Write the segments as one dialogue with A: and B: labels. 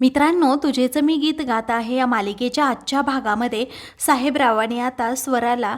A: मित्रांनो तुझेचं मी गीत गात आहे या मालिकेच्या आजच्या भागामध्ये साहेबरावाने आता स्वराला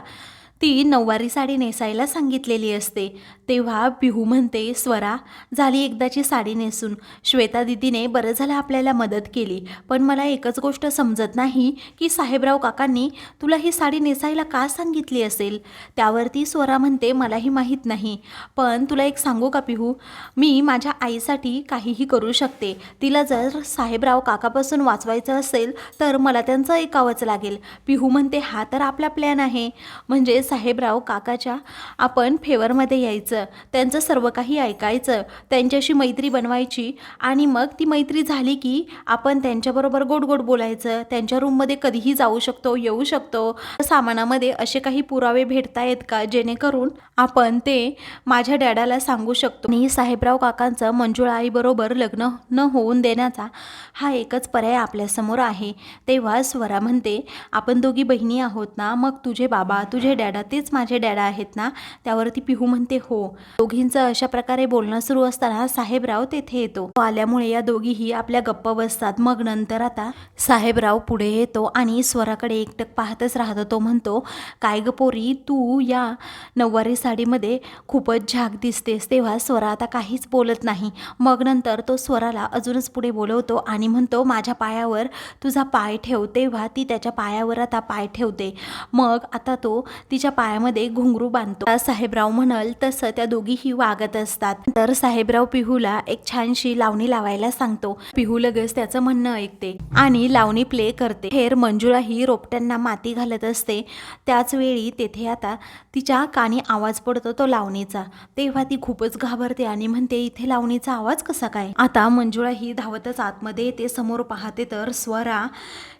A: ती नऊवारी साडी नेसायला सांगितलेली असते. तेव्हा पिहू म्हणते स्वरा झाली एकदाची साडी नेसून. श्वेता दिदीने बरं झालं आपल्याला मदत केली. पण मला एकच गोष्ट समजत नाही की साहेबराव काकांनी तुला ही साडी नेसायला का सांगितली असेल? त्यावरती स्वरा म्हणते मलाही माहीत नाही. पण तुला एक सांगू का पिहू? मी माझ्या आईसाठी काहीही करू शकते. तिला जर साहेबराव काकापासून वाचवायचं असेल तर मला त्यांचं ऐकावंच लागेल. पिहू म्हणते हा तर आपला प्लॅन आहे. म्हणजेच साहेबराव काकाच्या आपण फेवरमध्ये यायचं त्यांचं सर्व काही ऐकायचं त्यांच्याशी मैत्री बनवायची आणि मग ती मैत्री झाली की आपण त्यांच्याबरोबर गोड गोड बोलायचं त्यांच्या रूममध्ये कधीही जाऊ शकतो येऊ शकतो. सामानामध्ये असे काही पुरावे भेटतायत का? जेणेकरून आपण ते माझ्या डॅडाला सांगू शकतो. आणि साहेबराव काकांचं मंजुळा आईबरोबर लग्न न होऊन देण्याचा हा एकच पर्याय आपल्यासमोर आहे. तेव्हा स्वरा म्हणते आपण दोघी बहिणी आहोत ना मग तुझे बाबा तुझे डॅडा तेच माझे डॅडा आहेत ना त्यावरती पिहू म्हणते हो. दोघींचं अशा प्रकारे बोलणं सुरू असताना साहेबराव तेथे येतो. तो आल्यामुळे या दोघीही आपल्या गप्प बसतात. मग नंतर आता साहेबराव पुढे येतो आणि स्वराकडे एकटक पाहतच राहतो. तो म्हणतो काय ग पोरी तू या नऊवारी साडीमध्ये खूपच झाक दिसतेस. तेव्हा स्वरा आता काहीच बोलत नाही. मग नंतर तो स्वराला अजूनच पुढे बोलवतो आणि म्हणतो माझ्या पायावर तुझा पाय ठेव. तेव्हा ती त्याच्या पायावर आता पाय ठेवते. मग आता तो तिच्या पायामध्ये घुंगरू बांधतो. साहेबराव म्हणाल तसं त्या दोघीही वागत असतात. तर साहेबराव पिहूला एक छानशी लावणी लावायला सांगतो. पिहू लगेच त्याचं म्हणणं ऐकते आणि लावणी प्ले करते. हेर मंजुळा ही रोपट्यांना माती घालत असते. त्याच वेळी तेथे आता तिच्या कानी आवाज पडतो तो लावणीचा. तेव्हा ती खूपच घाबरते आणि म्हणते इथे लावणीचा आवाज कसा काय? आता मंजुळा ही धावतच आतमध्ये येते. समोर पाहते तर स्वरा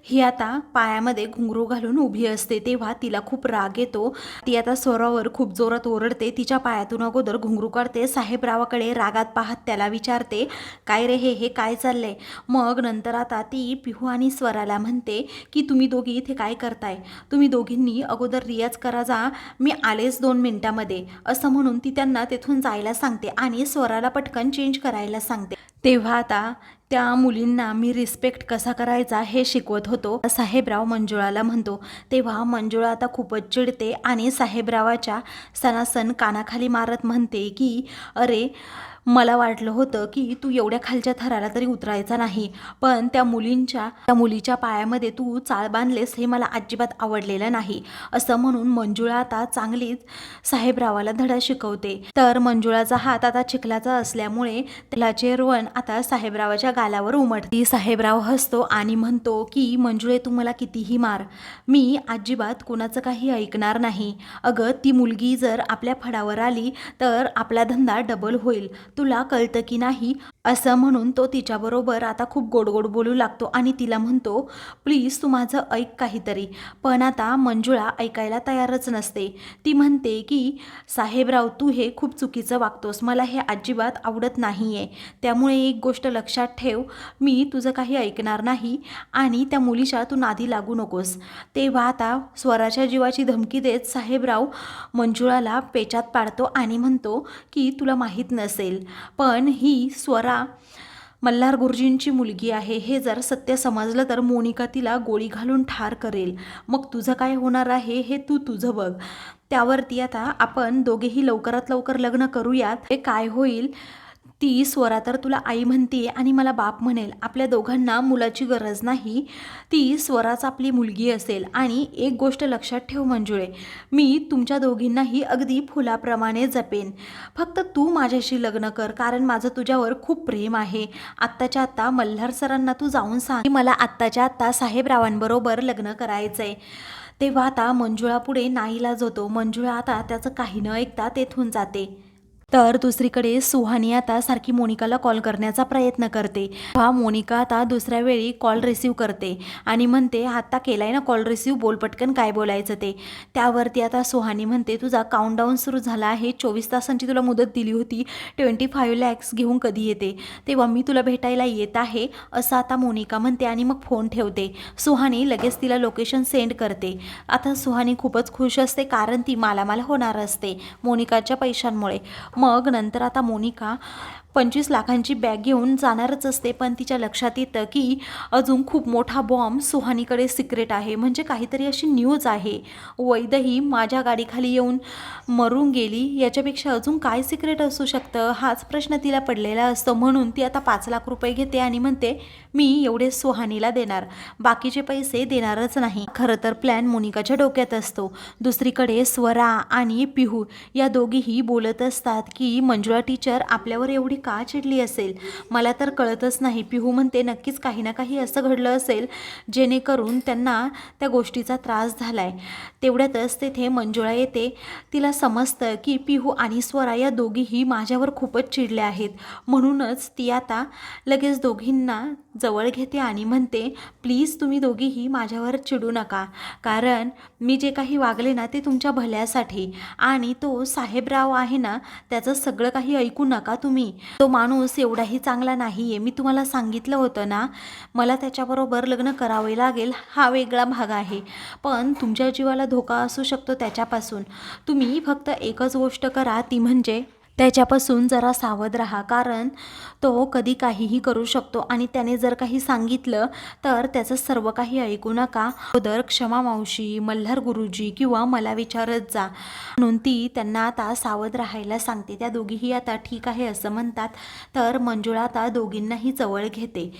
A: ही आता पायामध्ये घुंगरू घालून उभी असते. तेव्हा तिला खूप राग येतो. ती आता स्वरावर खूप जोरात ओरडते तिच्या पायातून अगोदर घुंगरू काढते साहेबरावाकडे रागात पाहत त्याला विचारते काय रे हे हे काय चाललंय? मग नंतर आता ती पिहू आणि स्वराला म्हणते की तुम्ही दोघी इथे काय करताय? तुम्ही दोघींनी अगोदर रियाज करा जा मी आलेच दोन मिनिटामध्ये. असं म्हणून ती त्यांना तेथून जायला सांगते आणि स्वराला पटकन चेंज करायला सांगते. तेव्हा आता त्या मुलींना मी रिस्पेक्ट कसा करायचा हे शिकवत होतो. साहेबराव मंजुळाला म्हणतो तेव्हा मंजुळा आता खूपच चिडते आणि साहेबरावाच्या सणासण कानाखाली मारत म्हणते की अरे मला वाटलं होतं की तू एवढ्या खालच्या थराला तरी उतरायचा नाही पण त्या मुलींच्या त्या मुलीच्या पायामध्ये तू चाळ बांधलेस हे मला अजिबात आवडलेलं नाही असं म्हणून मंजुळा आता चांगलीच साहेबरावाला धडा शिकवते. तर मंजुळाचा हात आता चिखलाचा असल्यामुळे त्याला चेरवण आता साहेबरावाच्या गालावर उमटती. साहेबराव हसतो आणि म्हणतो की मंजुळे तू मला कितीही मार. मी अजिबात कोणाचं काही ऐकणार नाही. अगं ती मुलगी जर आपल्या फडावर आली तर आपला धंदा डबल होईल. तुला कळतं की नाही असं म्हणून तो तिच्याबरोबर आता खूप गोड गोड बोलू लागतो आणि तिला म्हणतो प्लीज तू माझं ऐक काहीतरी. पण आता मंजुळा ऐकायला तयारच नसते. ती म्हणते की साहेबराव तू हे खूप चुकीचं वागतोस. मला हे अजिबात आवडत नाही आहे त्यामुळे एक गोष्ट लक्षात ठेव. मी तुझं काही ऐकणार नाही आणि त्या मुलीच्या तू नादी लागू नकोस. तेव्हा आता स्वराच्या जीवाची धमकी देत साहेबराव मंजुळाला पेचात पाडतो आणि म्हणतो की तुला माहीत नसेल. पण ही स्वरा मल्हार गुरुजींची मुलगी आहे. हे जर सत्य समजलं तर मोनिका तिला गोळी घालून ठार करेल. मग तुझं काय होणार आहे हे तू तुझं बघ. त्यावरती आता आपण दोघेही लवकरात लवकर लग्न करूयात. हे काय होईल? ती स्वरा तर तुला आई म्हणते आणि मला बाप म्हणेल. आपल्या दोघांना मुलाची गरज नाही. ती स्वराच आपली मुलगी असेल. आणि एक गोष्ट लक्षात ठेव मंजुळे. मी तुमच्या दोघींनाही अगदी फुलाप्रमाणे जपेन. फक्त तू माझ्याशी लग्न कर कारण माझं तुझ्यावर खूप प्रेम आहे. आत्ताच्या आत्ता मल्हार सरांना तू जाऊन सांग. की मला आत्ताच्या आत्ता साहेबरावांबरोबर लग्न करायचं आहे तेव्हा आता मंजुळा पुढे नाईलाज होतो. मंजुळा आता त्याचं काही न ऐकता तेथून जाते. तर दुसरीकडे सुहानी आता सारखी मोनिकाला कॉल करण्याचा प्रयत्न करते. हा मोनिका आता दुसऱ्या वेळी कॉल रिसीव करते आणि म्हणते आत्ता केलाय ना कॉल रिसीव बोल पटकन काय बोलायचं ते. त्यावरती आता सुहानी म्हणते तुझा काउंटडाऊन सुरू झाला आहे. चोवीस तासांची तुला मुदत दिली होती. ट्वेंटी फाईव्ह लॅक्स घेऊन कधी येते? तेव्हा मी तुला भेटायला येत आहे असं आता मोनिका म्हणते आणि मग फोन ठेवते. सुहानी लगेच तिला लोकेशन सेंड करते. आता सुहानी खूपच खुश असते कारण ती मालामाल होणार असते मोनिकाच्या पैशांमुळे. मग नंतर आता मोनिका पंचवीस लाखांची बॅग घेऊन जाणारच असते पण तिच्या लक्षात येतं की अजून खूप मोठा बॉम्ब सुहानीकडे सिक्रेट आहे. म्हणजे काहीतरी अशी न्यूज आहे. वैदही माझ्या गाडीखाली येऊन मरून गेली. याच्यापेक्षा अजून काय सिक्रेट असू शकतं? हाच प्रश्न तिला पडलेला असतो. म्हणून ती आता पाच लाख रुपये घेते आणि म्हणते मी एवढे सुहानीला देणार. बाकीचे पैसे देणारच नाही. खरं तर प्लॅन मोनिकाच्या डोक्यात असतो. दुसरीकडे स्वरा आणि पिहू या दोघीही बोलत असतात की मंजुळा टीचर आपल्यावर एवढी का चिडली असेल. मला तर कळतच नाही. पिहू म्हणते नक्कीच काही ना काही असं घडलं असेल जेणेकरून त्यांना त्या गोष्टीचा त्रास झालाय. तेवढ्यातच तेथे मंजुळा येते. तिला समजतं की पिहू आणि स्वरा या दोघीही माझ्यावर खूपच चिडल्या आहेत. म्हणूनच ती आता लगेच दोघींना जवळ घेते आणि म्हणते प्लीज तुम्ही दोघीही माझ्यावर चिडू नका. कारण मी जे काही वागले ना ते तुमच्या भल्यासाठी. आणि तो साहेबराव आहे ना त्याचं सगळं काही ऐकू नका तुम्ही. तो माणूस एवढाही चांगला नाही आहे मी तुम्हाला सांगितलं होतं ना मला त्याच्याबरोबर लग्न करावे लागेल हा वेगळा भाग आहे. पण तुमच्या जीवाला धोका असू शकतो त्याच्यापासून. तुम्ही फक्त एकच गोष्ट करा ती म्हणजे त्याच्यापासून जरा सावध राहा. कारण तो कधी काहीही करू शकतो. आणि त्याने जर काही सांगितलं तर त्याचं सर्व काही ऐकू नका. अगोदर क्षमा मावशी मल्हार गुरुजी किंवा मला विचारत जा. म्हणून ती त्यांना आता सावध राहायला सांगते. त्या दोघीही आता ठीक आहे असं म्हणतात. तर मंजुळा आता दोघींनाही जवळ घेते.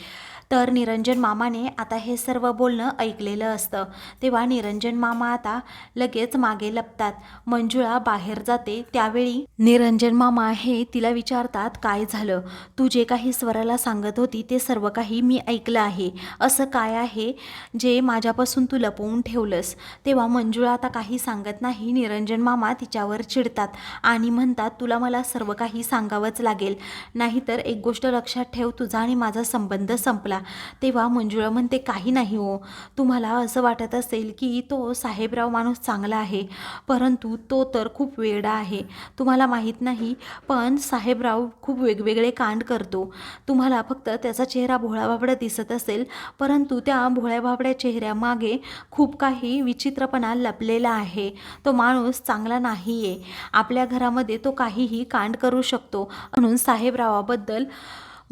A: तर निरंजन मामाने आता हे सर्व बोलणं ऐकलेलं असतं. तेव्हा निरंजन मामा आता लगेच मागे लपतात. मंजुळा बाहेर जाते. त्यावेळी निरंजन मामा हे तिला विचारतात काय झालं? तू जे काही स्वराला सांगत होती ते सर्व काही मी ऐकलं आहे. असं काय आहे जे माझ्यापासून तू लपवून ठेवलंस? तेव्हा मंजुळा आता काही सांगत नाही. निरंजन मामा तिच्यावर चिडतात आणि म्हणतात तुला मला सर्व काही सांगावंच लागेल. नाहीतर एक गोष्ट लक्षात ठेव तुझा आणि माझा संबंध संपला. तेव्हा मंजुळा म्हणते काही नाही हो. तुम्हाला असं वाटत असेल की तो साहेबराव माणूस चांगला आहे परंतु तो तर खूप वेडा आहे. तुम्हाला माहीत नाही पण साहेबराव खूप वेगवेगळे कांड करतो. तुम्हाला फक्त त्याचा चेहरा भोळाबाबडा दिसत असेल परंतु त्या भोळ्याबाबड्या चेहऱ्यामागे खूप काही विचित्रपणा लपलेला आहे. तो माणूस चांगला नाही आहे आपल्या घरामध्ये तो काहीही कांड करू शकतो. म्हणून साहेबरावाबद्दल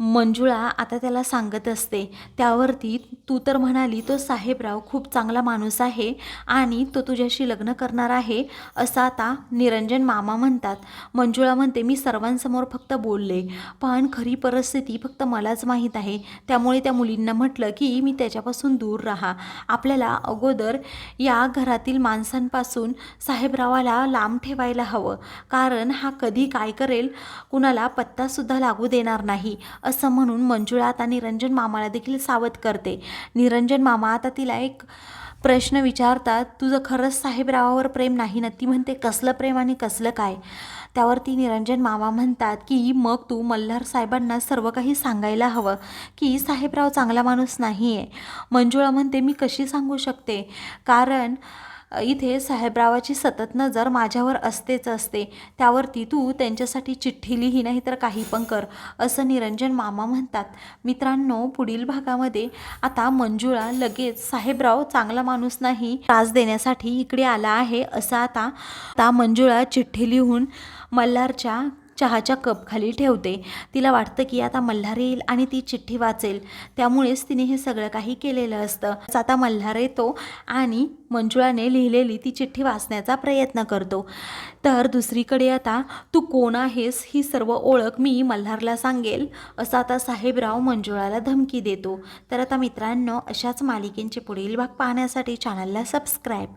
A: मंजुळा आता त्याला सांगत असते. त्यावरती तू तर म्हणाली तो साहेबराव खूप चांगला माणूस आहे आणि तो तुझ्याशी लग्न करणार आहे असं आता निरंजन मामा म्हणतात. मंजुळा म्हणते मी सर्वांसमोर फक्त बोलले. पण खरी परिस्थिती फक्त मलाच माहीत आहे. त्यामुळे त्या मुलींना म्हटलं की मी त्याच्यापासून दूर राहा. आपल्याला अगोदर या घरातील माणसांपासून साहेबरावाला लांब ठेवायला हवं. कारण हा कधी काय करेल कुणाला पत्तासुद्धा लागू देणार नाही. असं म्हणून मंजुळा आता निरंजन मामाला देखील सावध करते. निरंजन मामा आता तिला एक प्रश्न विचारतात तुझं खरंच साहेबरावावर प्रेम नाही ना? ती म्हणते कसलं प्रेम आणि कसलं काय? त्यावरती निरंजन मामा म्हणतात की मग तू मल्हार साहेबांना सर्व काही सांगायला हवं की साहेबराव चांगला माणूस नाही आहे मंजुळा म्हणते मी कशी सांगू शकते? कारण इथे साहेबरावाची सतत नजर माझ्यावर असतेच असते. त्यावरती तू त्यांच्यासाठी चिठ्ठी लिही नाही तर काही पण कर असं निरंजन मामा म्हणतात. मित्रांनो पुढील भागामध्ये आता मंजुळा लगेच साहेबराव चांगला माणूस नाही त्रास देण्यासाठी इकडे आला आहे असं आता आता मंजुळा चिठ्ठी लिहून मल्हारच्या चहाच्या कपखाली ठेवते. तिला वाटतं की आता मल्हार येईल आणि ती चिठ्ठी वाचेल. त्यामुळेच तिने हे सगळं काही केलेलं असतं. आता मल्हार येतो आणि मंजुळाने लिहिलेली ती चिठ्ठी वाचण्याचा प्रयत्न करतो. तर दुसरीकडे आता तू कोण आहेस ही सर्व ओळख मी मल्हारला सांगेल असं आता साहेबराव मंजुळाला धमकी देतो. तर आता मित्रांनो अशाच मालिकेंचे पुढील भाग पाहण्यासाठी चॅनलला सबस्क्राईब